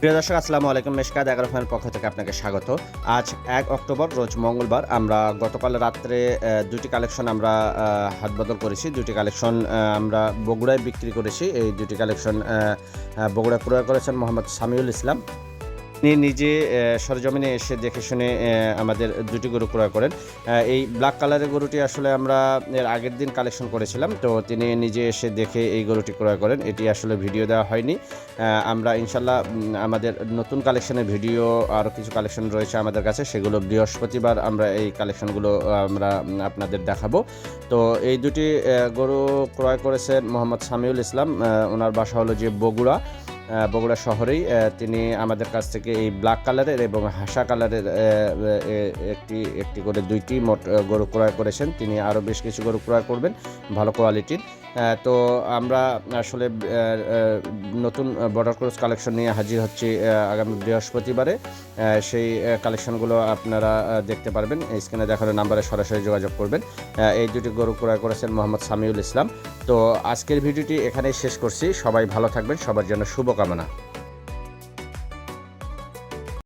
প্রিয় দর্শক, আসসালামু আলাইকুম। মেশকাদ এগারো ফ্যানের পক্ষ থেকে আপনাকে স্বাগত। আজ এক অক্টোবর, রোজ মঙ্গলবার। আমরা গতকাল রাত্রে দুটি কালেকশন আমরা হাতবদল হাত বদল করেছি। দুটি কালেকশন আমরা বগুড়ায় বিক্রি করেছি। এই দুটি কালেকশন বগুড়ায় ক্রয় করেছেন মোহাম্মদ সামিউল ইসলাম। তিনি নিজে সরজমিনে এসে দেখে শুনে আমাদের দুটি গরু ক্রয় করেন। এই ব্ল্যাক কালারের গরুটি আসলে আমরা এর আগের দিন কালেকশন করেছিলাম, তো তিনি নিজে এসে দেখে এই গরুটি ক্রয় করেন। এটি আসলে ভিডিও দেওয়া হয়নি। আমরা ইনশাল্লাহ আমাদের নতুন কালেকশনের ভিডিও আরও কিছু কালেকশন রয়েছে আমাদের কাছে, সেগুলো বৃহস্পতিবার আমরা এই কালেকশনগুলো আমরা আপনাদের দেখাবো। তো এই দুটি গরু ক্রয় করেছেন মোহাম্মদ সামিউল ইসলাম ওনার বাসা হলো যে বগুড়া। বগুড়া শহরেই তিনি আমাদের কাছ থেকে এই ব্ল্যাক কালারের এবং হাসা কালারের একটি একটি করে দুইটি মোট গরু ক্রয় করেছেন। তিনি আরও বেশ কিছু গরু ক্রয় করবেন, ভালো কোয়ালিটির তো আমরা আসলে নতুন বর্ডার ক্রস কালেকশন নিয়ে হাজির হচ্ছি আগামী বৃহস্পতিবারে। সেই কালেকশনগুলো আপনারা দেখতে পারবেন। স্ক্রিনে দেখানোর নাম্বারে সরাসরি যোগাযোগ করবেন। এই দুটি গরু ক্রয় করেছেন মোহাম্মদ সামিউল ইসলাম। তো আজকের ভিডিওটি এখানেই শেষ করছি। সবাই ভালো থাকবেন। সবার জন্য শুভকামনা।